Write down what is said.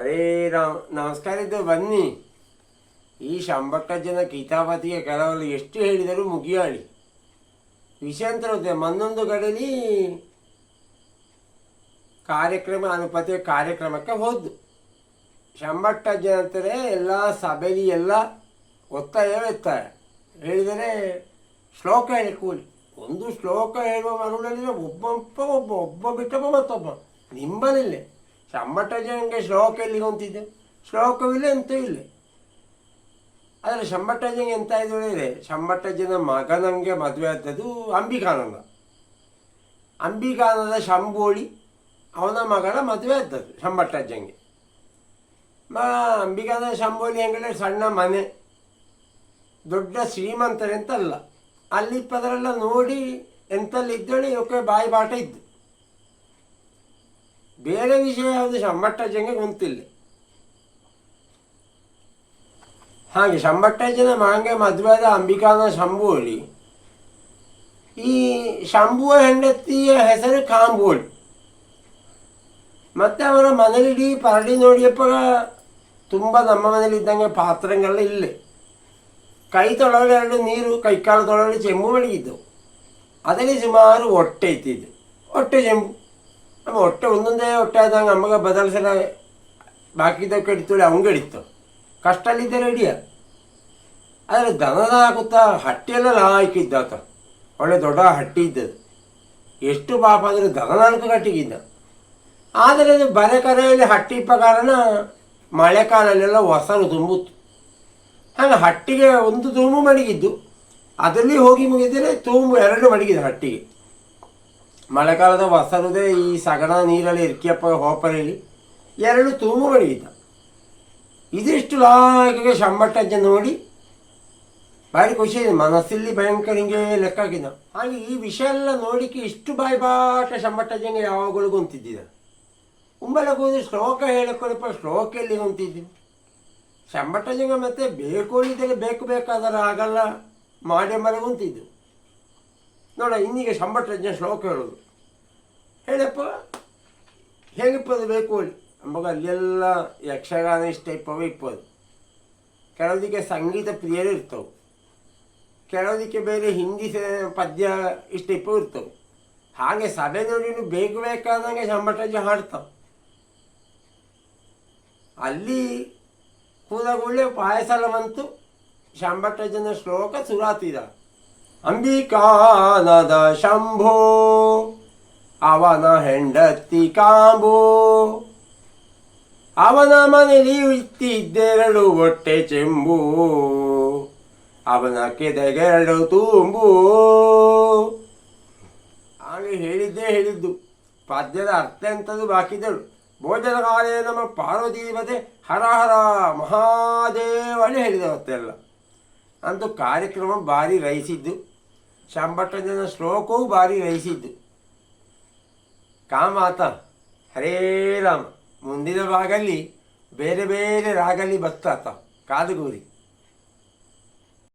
ಹರೇ ರಾಮ್ ನಮಸ್ಕಾರ ಇದ್ದು, ಬನ್ನಿ. ಈ ಶಂಬಟ್ಟ ಜನ ಕಿತಾಪತಿಗೆ ಕೆಲವರು ಎಷ್ಟು ಹೇಳಿದರೂ ಮುಗಿಯಾಳಿ. ವಿಷಯಾಂತರ ಹೋದೆ ಮನ್ನೊಂದು ಕಡೆಯಲ್ಲಿ ಕಾರ್ಯಕ್ರಮ, ಅನುಪತಿಯ ಕಾರ್ಯಕ್ರಮಕ್ಕೆ ಹೋದ್ದು. ಶಂಬಟ್ಟ ಎಲ್ಲ ಸಭೆಯಲ್ಲಿ ಎಲ್ಲ ಒತ್ತಾಯವೇ ಇರ್ತಾರೆ. ಹೇಳಿದರೆ ಶ್ಲೋಕ ಹೇಳಿ ಕೂಲಿ. ಒಂದು ಶ್ಲೋಕ ಹೇಳುವ ಮರುಳಲ್ಲಿ ಒಬ್ಬೊಬ್ಬ ಒಬ್ಬ ಒಬ್ಬ ಬಿಟ್ಟೊಬ್ಬ ಮತ್ತೊಬ್ಬ. ನಿಂಬಲಿಲ್ಲೇ. ಶಂಬಟ್ಟ ಜನಗೆ ಶ್ಲೋಕ ಎಲ್ಲಿಗೆ ಹೊಂತಿದ್ದೆ ಶ್ಲೋಕವಿಲ್ಲ ಎಂತೂ ಇಲ್ಲ. ಆದರೆ ಜನ ಎಂತ ಇದು ಹೇಳಿದ್ರೆ ಜನ ಮಗನಂಗೆ ಮದುವೆ ಆದದ್ದು ಅಂಬಿಕಾನಂದ. ಅಂಬಿಕಾನಂದ ಶಂಬೋಳಿ ಅವನ ಮಗಳ ಮದುವೆ ಆದದ್ದು ಶಂಬಟ್ಟಜ್ಜಂಗೆ ಮ, ಅಂಬಿಕಾನಂದ ಶಂಬೋಳಿ ಹೆಂಗಳೆ ಸಣ್ಣ ಮನೆ, ದೊಡ್ಡ ಶ್ರೀಮಂತರೆ ಅಂತ ಅಲ್ಲ ಅಲ್ಲಿ ಪದರೆಲ್ಲ ನೋಡಿ ಎಂತಲ್ಲಿ ಇದ್ದಳೆ ಇವಕ್ಕೆ ಬಾಯಿ ಬಾಟ ಇದ್ದು. ಬೇರೆ ವಿಷಯ ಯಾವುದು ಶಂಬಟ್ಟಜ್ಜಂಗೆ ಗೊತ್ತಿಲ್ಲ ಹಾಗೆ ಶಂಬಟ್ಟಜ್ಜನ ಮಗಂಗೆ ಮದುವೆಯಾದ ಅಂಬಿಕಾನ ಶಂಭುವಳಿ ಈ ಶಂಭುವ ಹೆಂಡತಿಯ ಹೆಸರು ಕಾಂಬೋಳಿ ಮತ್ತೆ ಅವರ ಮನೇಲಿಡೀ ಪರಡಿ ನೋಡಿಯಪ್ಪ ತುಂಬ ನಮ್ಮ ಮನೇಲಿ ಇದ್ದಂಗೆ ಪಾತ್ರೆಗಳೆಲ್ಲ ಇಲ್ಲೇ ಕೈ ತೊಳಲು ಎರಡು ನೀರು ಕೈಕಾಲು ತೊಳಲು ಚೆಂಬು ಮಡಗಿದ್ದವು ಅದರಲ್ಲಿ ಸುಮಾರು ಹೊಟ್ಟೆ ಇತ್ತಿದ್ದು ಹೊಟ್ಟೆ ಚೆಂಬು ನಮ್ಮ ಹೊಟ್ಟೆ ಒಂದೊಂದೇ ಹೊಟ್ಟೆ ಆದಂಗೆ ಅಮ್ಮಗ ಬದಲಿಸಲ ಬಾಕಿದಕ್ಕೆ ಹಿಡಿತೇಳಿ ಅವಂಗೆ ಹಿಡಿತು ಕಷ್ಟಲ್ಲಿದ್ದ ರೆಡಿಯ ಆದರೆ ದನದ ಹಾಕುತ್ತಾ ಹಟ್ಟಿಯೆಲ್ಲ ಆತ ಒಳ್ಳೆ ದೊಡ್ಡ ಹಟ್ಟಿ ಇದ್ದದ್ದು ಎಷ್ಟು ಪಾಪ ಅಂದರೆ ದನ ನಾಲ್ಕು ಕಟ್ಟಿಗಿದ್ದ ಆದರೆ ಅದು ಬರೆಕರೆಯಲ್ಲಿ ಹಟ್ಟಿ ಪ್ರಕಾರನ ಮಳೆಕಾಲಲ್ಲೆಲ್ಲ ಹೊಸಲು ತುಂಬುತ್ತು ಹಾಗೆ ಹಟ್ಟಿಗೆ ಒಂದು ತುಂಬು ಮಡಗಿದ್ದು ಅದರಲ್ಲಿ ಹೋಗಿ ಮುಗಿದರೆ ತುಂಬು ಎರಡು ಮಡಗಿದೆ ಹಟ್ಟಿಗೆ ಮಳೆಗಾಲದ ಹೊಸರುದೇ ಈ ಸಗಣ ನೀರಲ್ಲಿ ಇರ್ಕಿಯಪ್ಪ ಹೋಪರಲ್ಲಿ ಎರಡು ತೂಮು ಮಡಗಿದ್ದ ಇದಿಷ್ಟು ಲಾಕಿಗೆ ಶಂಬಟ್ಟಜ್ಜ ನೋಡಿ ಭಾರಿ ಖುಷಿ ಇದೆ. ಮನಸ್ಸಲ್ಲಿ ಭಯಂಕರ ಹಿಂಗೆ ಲೆಕ್ಕ ಹಾಕಿದ. ಹಾಗೆ ಈ ವಿಷಯ ಎಲ್ಲ ನೋಡಿಕೆ ಇಷ್ಟು ಬಾಯಿ ಬಾಟ ಶಂಬಟ್ಟಜ್ಜಂಗೆ ಯಾವಾಗಲೂ ಗೊಂತಿದ್ದಿದ. ಉಂಬಲ ಕೂದು ಶ್ಲೋಕ ಹೇಳಿಕೊಳ್ಳಪ್ಪ ಶ್ಲೋಕ ಎಲ್ಲಿ ಹೊಂತಿದ್ವಿ ಶಂಬಟ್ಟಜ್ಜಂಗ ಮತ್ತೆ ಬೇಕು ಇದ್ದರೆ ಬೇಕು ಬೇಕಾದರೆ ಆಗಲ್ಲ ಮಾಡಿ ಮರ ಹೊಂತಿದ್ದು ನೋಡ, ಇನ್ನೀಗ ಶಂಬಟ್ಟಜ್ಜ ಶ್ಲೋಕ ಹೇಳೋದು. ಹೇಳಪ್ಪ ಹೇಗಿಪ್ಪದು ಬೇಕು ಅಲ್ಲಿ. ಅಂಬಾಗ ಅಲ್ಲೆಲ್ಲ ಯಕ್ಷಗಾನ ಇಷ್ಟ ಇಪ್ಪವೇ ಇಪ್ಪದು. ಕೆಲವದಕ್ಕೆ ಸಂಗೀತ ಪ್ರಿಯರು ಇರ್ತವೆ. ಕೆಲವದಕ್ಕೆ ಬೇರೆ ಹಿಂದಿ ಪದ್ಯ ಇಷ್ಟ ಇಪ್ಪ ಇರ್ತವೆ. ಹಾಗೆ ಸಭೆ ನೋಡಿ ಬೇಕು ಬೇಕಾದಂಗೆ ಶಂಬಟಜ್ಜ ಹಾಡ್ತಾವೆ. ಅಲ್ಲಿ ಕೂದಗುಳ್ಳೆ ಪಾಯಸಲ ಬಂತು. ಶಂಬಟಜ್ಜನ ಶ್ಲೋಕ ಸುರಾತಿದ ಅಂಬಿಕಾನದ ಶಂಭೋ, ಅವನ ಹೆಂಡತಿ ಕಾಂಬೋ. ಅವನ ಮನೆಯಲ್ಲಿ ಇತ್ತಿದ್ದೆರಡು ಹೊಟ್ಟೆ ಚೆಂಬು, ಅವನ ಕೆದೆಗೆರಡು ತುಂಬು. ಹಾಗೆ ಹೇಳಿದ್ದೇ ಹೇಳಿದ್ದು, ಪದ್ಯದ ಅರ್ಥ ಎಂಥದ್ದು ಬಾಕಿದಳು. ಭೋಜನ ಕಾಲೇ ನಮ್ಮ ಪಾರ್ವತಿ ದೇವತೆ ಹರ ಹರ ಮಹಾದೇವನೇ ಹೇಳಿದವತ್ತೆಲ್ಲ. ಅಂತೂ ಕಾರ್ಯಕ್ರಮ ಭಾರಿ ರೈಸಿದ್ದು. ಶಂಬಟ್ಟಜನ ಶ್ಲೋಕವೂ ಭಾರಿ ವಹಿಸಿದ್ದು ಕಾಮಾತ ಹರೇ ರಾಮ. ಮುಂದಿನ ಭಾಗಲ್ಲಿ ಬೇರೆ ಬೇರೆ ರಾಗಲ್ಲಿ ಬತ್ತಾತ. ಕಾದುಗೂರಿ